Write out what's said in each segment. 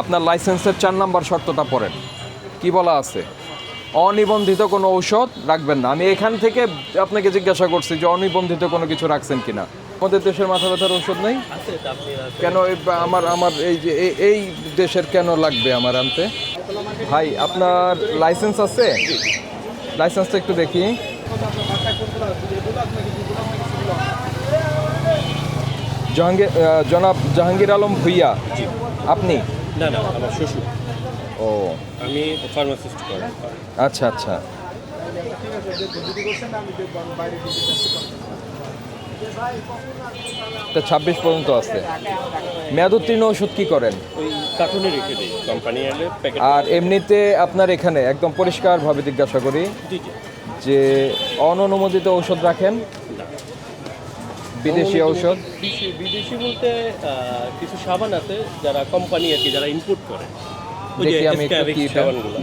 আপনার লাইসেন্সের চার নাম্বার শর্তটা পড়েন। কি বলা আছে? অনিবন্ধিত কোনো ঔষধ রাখবেন না। আমি এখান থেকে আপনাকে জিজ্ঞাসা করছি যে অনিবন্ধিত কোনো কিছু রাখছেন কি না আমাদের দেশের মাথা ব্যথার ঔষধ নেই। কেন আমার আমার এই যে এই দেশের কেন লাগবে আমার আনতে? ভাই, আপনার লাইসেন্স আছে? লাইসেন্সটা একটু দেখি। জাহাঙ্গীর জনাব জাহাঙ্গীর আলম ভুইয়া। আপনি? না না আমার শ্বশুর। ও। আমি ফার্মাসিস্ট করি আচ্ছা আচ্ছা। তা ছাব্বিশ পর্যন্ত আছে। মেয়াদ উত্তীর্ণ ওষুধ কি করেন? কার্টুনে রেখে দিই কোম্পানি এলে আর এমনিতে আপনার এখানে একদম পরিষ্কারভাবে জিজ্ঞাসা করি যে অননুমোদিত ঔষধ রাখেন? বিদেশি ঔষধ? বিদেশি বিদেশি বলতে কিছু সাবান আছে যারা কোম্পানি আর কি যারা ইনপুট করে। ওই যে দেখি আমি একটু কি এটা- সাবানগুলো।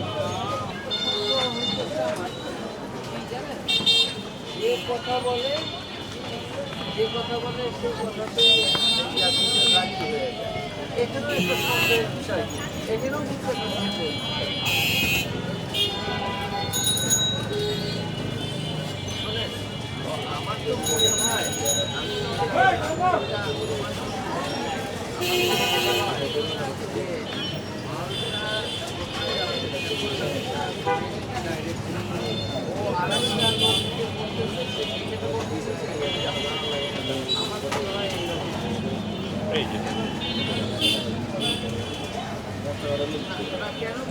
এই যে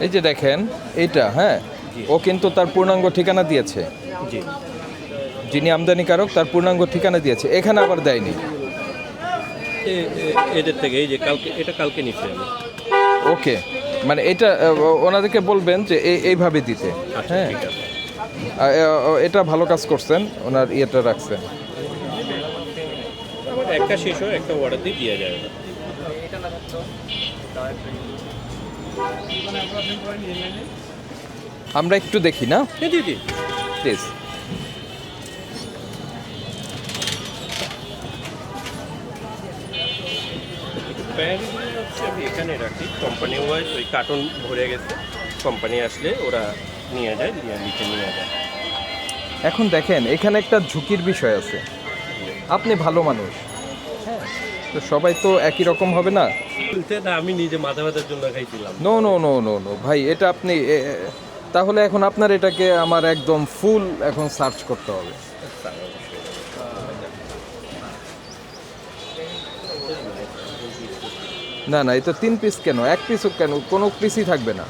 এই যে দেখেন এইটা হ্যাঁ? ও কিন্তু তার পূর্ণাঙ্গ ঠিকানা দিয়েছে। যিনি আমদানিকারক তার পূর্ণাঙ্গ ঠিকানা দিয়েছে। এখানে আবার দেয়নি। এদের থেকে এই যে কালকে এটা কালকে নিচ্ছি আমি। ওকে মানে এটা ওনাদেরকে বলবেন যে এই- এইভাবে দিতে। আচ্ছা হ্যাঁ। এটা ভালো কাজ করছেন ওনার ইয়েটা রাখছেন। একটা শেষ হয় একটা অর্ডার দিয়ে দেওয়া যায় আমরা একটু দেখি না? প্লিজ এখানে রাখি কোম্পানি ওয়াইজ ওই কার্টন ভরে গেছে কোম্পানি আসলে ওরা নিয়ে যায় নিয়ে নিচে নিয়ে যায় এখন দেখেন, এখানে একটা ঝুঁকির বিষয় আছে। আপনি ভালো মানুষ। তো সবাই তো একই রকম হবে না? আমি নিজে মাথা ব্যথার জন্য খাইছিলাম no no no no no ভাই, এটা আপনি তাহলে এখন আপনার এটাকে আমার একদম ফুল এখন সার্চ করতে হবে। না না এটা তিন পিস কেন? এক পিসও কেন? কোনো পিসই থাকবে না।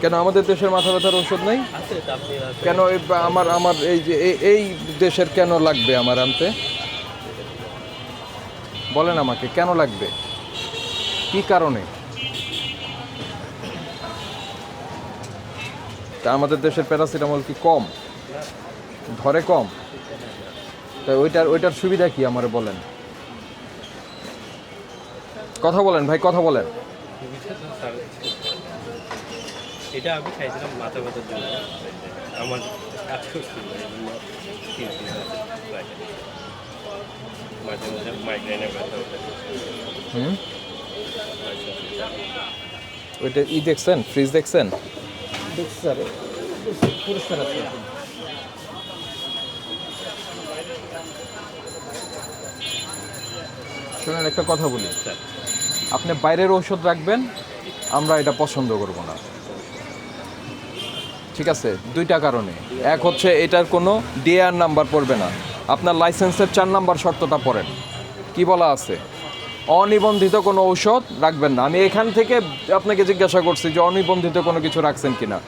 কেন আমাদের দেশের মাথা ব্যথার ওষুধ নেই? তা। কেন এই আমার আমার এই যে, এই- এই দেশের কেন লাগবে আমার আনতে? বলেন আমাকে, কেন লাগবে? কি কারণে? তা আমাদের দেশের প্যারাসিটামল কি কম? ধরে কম? তা ওইটার ওইটার সুবিধা কি আমার বলেন? কথা বলেন ভাই কথা বলেন। এটা আমি খাইছিলাম মাথা ব্যথার জন্য। আমার। মাঝে মাঝে মাইগ্রেনের ব্যথা হুম? ওইটা ই দেখছেন? ফ্রিজ দেখছেন? শুনেন একটা কথা বলি। আপনি বাইরের ঔষধ রাখবেন, আমরা এটা পছন্দ করব না। ঠিক আছে? দুইটা কারণে। এক হচ্ছে, এটার কোনো ডিআর নাম্বার পড়বে না। আপনার লাইসেন্সের চার নাম্বার শর্তটা পড়েন। কি বলা আছে? অনিবন্ধিত কোনো ঔষধ রাখবেন না। আমি এখান থেকে আপনাকে জিজ্ঞাসা করছি যে অনিবন্ধিত কোনো কিছু রাখছেন কিনা।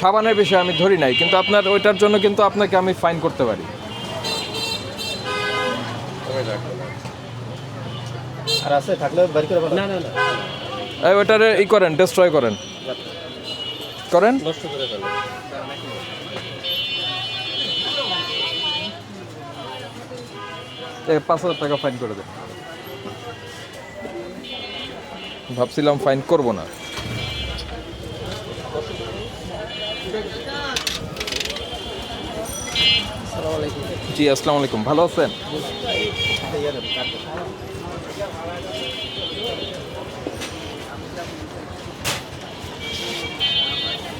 সাবানের বিষয়ে আমি ধরি নাই, কিন্তু আপনার ওইটার জন্য কিন্তু আপনাকে আমি ফাইন করতে পারি। আর আছে থাকলে বাড়ি করে না না না এই ওইটারে ই করেন ডিস্ট্রয় করেন করেন নষ্ট করে ফেলো পাঁচ হাজার টাকা ফাইন করে দেন ভাবছিলাম ফাইন করব না জি আসসালামু আলাইকুম ভালো আছেন Yeah, all right.